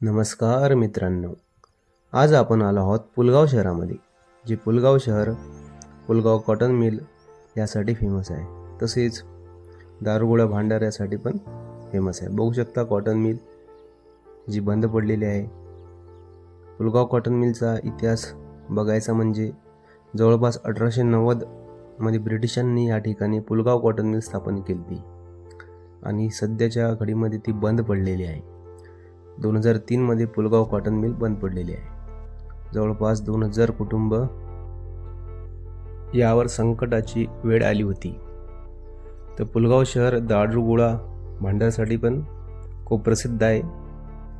नमस्कार मित्रांनो. आज आपण आलो आहोत पुलगाव शहरामध्ये जे पुलगाव शहर पुलगाव कॉटन मिल यासाठी फेमस आहे. तसेच दारुगोळा भांडार यासाठी पण फेमस आहे. बघू शकता कॉटन मिल जी बंद पडलेली आहे. पुलगाव कॉटन मिलचा इतिहास बघायचा म्हणजे जवळपास अठराशे नव्वदमध्ये ब्रिटिशांनी या ठिकाणी पुलगाव कॉटन मिल स्थापन केली आणि सध्याच्या घडीमध्ये ती बंद पडलेली आहे. दोन हजार तीनमध्ये पुलगाव कॉटन मिल बंद पडलेली आहे. जवळपास दोन हजार कुटुंब यावर संकटाची वेळ आली होती. तर पुलगाव शहर दाडूगोळा भांडारसाठी पण खूप प्रसिद्ध आहे.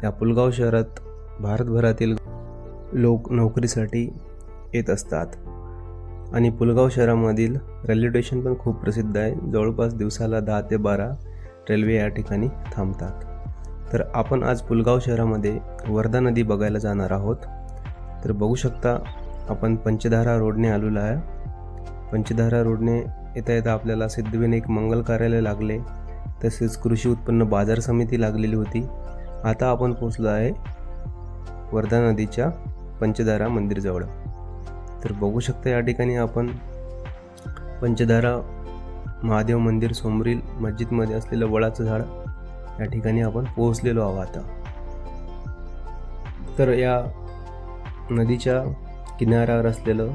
या पुलगाव शहरात भारतभरातील लोक नोकरीसाठी येत असतात. आणि पुलगाव शहरामधील रेल्वे स्टेशन पण खूप प्रसिद्ध आहे. जवळपास दिवसाला दहा ते बारा रेल्वे या ठिकाणी थांबतात. तर आपण आज पुलगाव शहरामध्ये वर्धा नदी बघायला जाणार आहोत. तर बघू शकता आपण पंचधारा रोडने आलेलो आहे. पंचधारा रोडने येता येता आपल्याला सिद्धविनायक मंगल कार्यालय लागले. तसेच कृषी उत्पन्न बाजार समिती लागलेली होती. आता आपण पोचलो आहे वर्धा नदीच्या पंचधारा मंदिरजवळ. तर बघू शकता या ठिकाणी आपण पंचधारा महादेव मंदिर समोरील मस्जिदमध्ये असलेलं वळाचं झाड या ठिकाणी आपण पोहोचलेलो आहोत आता. तर या नदीच्या किनाऱ्यावर असलेलं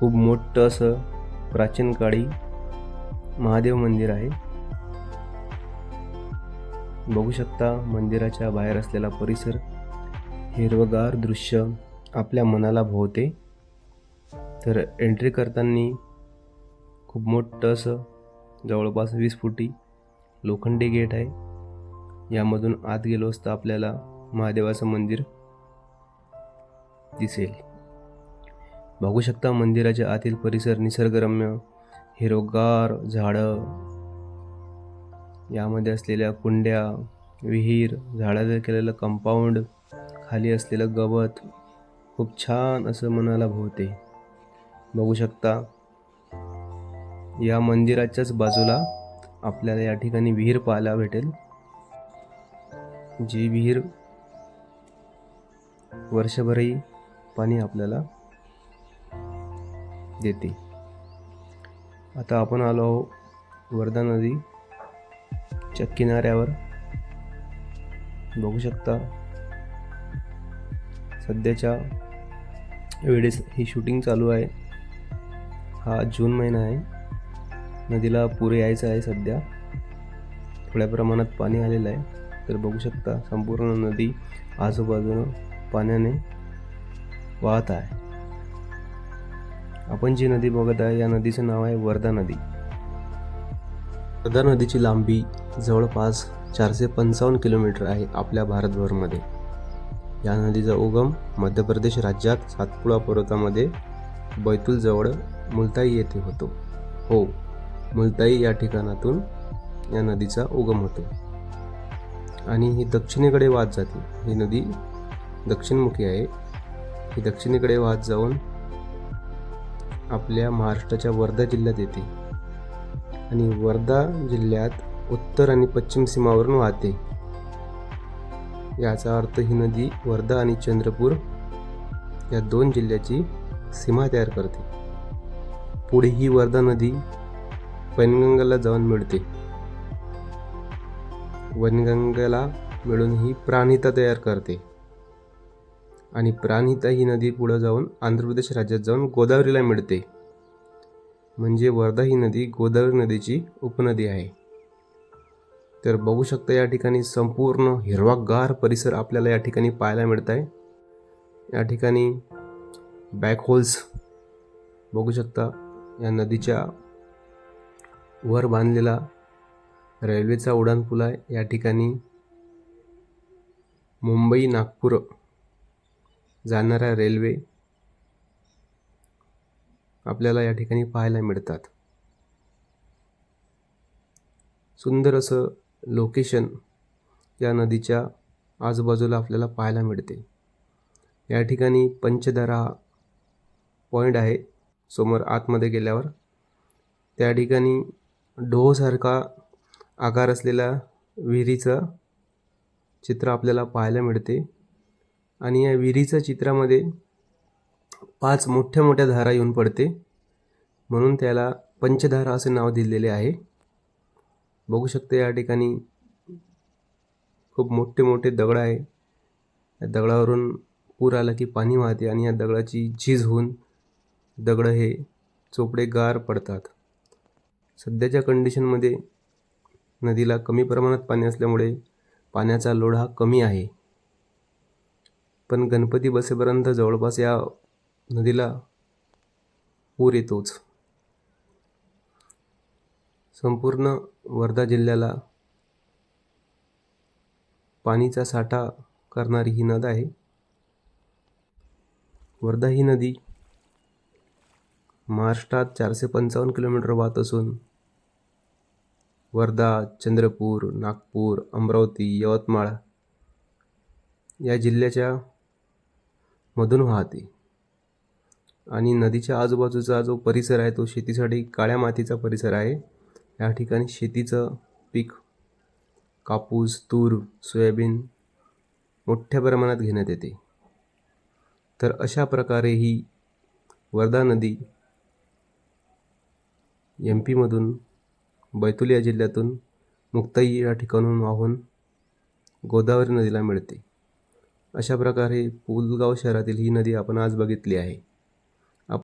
खूप मोठं असं प्राचीन काळी महादेव मंदिर आहे. बघू शकता मंदिराच्या बाहेर असलेला परिसर हिरवगार दृश्य आपल्या मनाला भोवते. तर एंट्री करताना खूप मोठं असं जवळपास वीस फुटी लोखंडी गेट आहे. यामधून आत गेलो असता आपल्याला महादेवाचं मंदिर दिसेल. बघू शकता मंदिराच्या आतील परिसर निसर्गरम्य हिरोगार झाडं यामध्ये असलेल्या कुंड्या विहीर झाडाचं केलेलं कंपाऊंड खाली असलेलं गवत खूप छान असं मनाला भोवते. बघू शकता या मंदिराच्याच बाजूला आपल्याला या ठिकाणी विहीर पाहायला भेटेल. जी विहीर वर्षभरही पाणी आपल्याला देते. आता आपण आलो आहोत वर्धा नदीच्या किनाऱ्यावर. बघू शकता सध्याच्या वेळेस ही शूटिंग चालू आहे. हा जून महिना आहे. नदीला पुरे यायचं आहे सध्या. थोड्या प्रमाणात पाणी आलेलं आहे. तर बघू शकता संपूर्ण नदी आजूबाजूनं पाण्याने वाहत आहे. आपण जी नदी बघत आहे या नदीचं नाव आहे वर्धा नदी. वर्धा नदीची लांबी जवळपास चारशे पंचावन्न किलोमीटर आहे आपल्या भारतभरमध्ये. या नदीचा उगम मध्य प्रदेश राज्यात सातपुडा पर्वतामध्ये बैतूलजवळ मुलताई येथे होतो. हो मुलताई या ठिकाणातून या नदीचा उगम होतो. आणि ही दक्षिणेकडे वाहत जाते. ही नदी दक्षिणमुखी आहे. ही दक्षिणेकडे वाहत जाऊन आपल्या महाराष्ट्राच्या वर्धा जिल्ह्यात येते. आणि वर्धा जिल्ह्यात उत्तर आणि पश्चिम सीमावरून वाहते. याचा अर्थ ही नदी वर्धा आणि चंद्रपूर या दोन जिल्ह्याची सीमा तयार करते. पुढे ही वर्धा नदी वैनगंगाला जाऊन मिळते. वनगंगाला मिळून ही प्राणहिता तयार करते. आणि प्राणहिता ही नदी पुढं जाऊन आंध्र प्रदेश राज्यात जाऊन गोदावरीला मिळते. म्हणजे वर्धा ही नदी गोदावरी नदीची उपनदी आहे. तर बघू शकता या ठिकाणी संपूर्ण हिरवागार परिसर आपल्याला या ठिकाणी पाहायला मिळत आहे या ठिकाणी बॅक होल्स बघू शकता या नदीच्या वर बांधलेला रेल्वेचा उड्डाणपूल आहे या ठिकाणी मुंबई नागपूर जाणाऱ्या रेल्वे आपल्याला या ठिकाणी पाहायला मिळतात. सुंदर असं लोकेशन या नदीच्या आजूबाजूला आपल्याला पाहायला मिळते. या ठिकाणी पंचधारा पॉईंट आहे. समोर आतमध्ये गेल्यावर त्या ठिकाणी ढोसारखा आकार असलेला विहिरीचं चित्र आपल्याला पाहायला मिळते. आणि या विहिरीच्या चित्रामध्ये पाच मोठ्या मोठ्या धारा येऊन पडते. म्हणून त्याला पंचधारा असे नाव दिलेले आहे. बघू शकते या ठिकाणी खूप मोठे मोठे दगड आहे. या दगडावरून पूर आला की पाणी वाहते आणि या दगडाची झीज होऊन दगड हे चोपडे गार पडतात. सध्याच्या कंडिशनमध्ये नदीला कमी प्रमाणात पाणी असल्यामुळे पाण्याचा लोढा हा कमी आहे. पण गणपती बसेपर्यंत जवळपास या नदीला पूर येतोच. संपूर्ण वर्धा जिल्ह्याला पाणीचा साठा करणारी ही नद आहे. वर्धा ही नदी महाराष्ट्रात चारशे पंचावन्न किलोमीटर वाहत असून वर्धा चंद्रपूर नागपूर अमरावती यवतमाळ या जिल्ह्याच्या मधून वाहते आणि नदीच्या आजूबाजूचा जो परिसर आहे तो शेतीसाठी काळ्या मातीचा परिसर आहे. या ठिकाणी शेतीचं पीक कापूस तूर सोयाबीन मोठ्या प्रमाणात घेण्यात येते. तर अशा प्रकारे ही वर्धा नदी एम पीमधून बैतूल या जिल्ह्यातून मुक्ताई या ठिकाणून वाहून गोदावरी नदीला मिळते. अशा प्रकारे पुलगाव शहरातील ही नदी आपण आज बघितली आहे.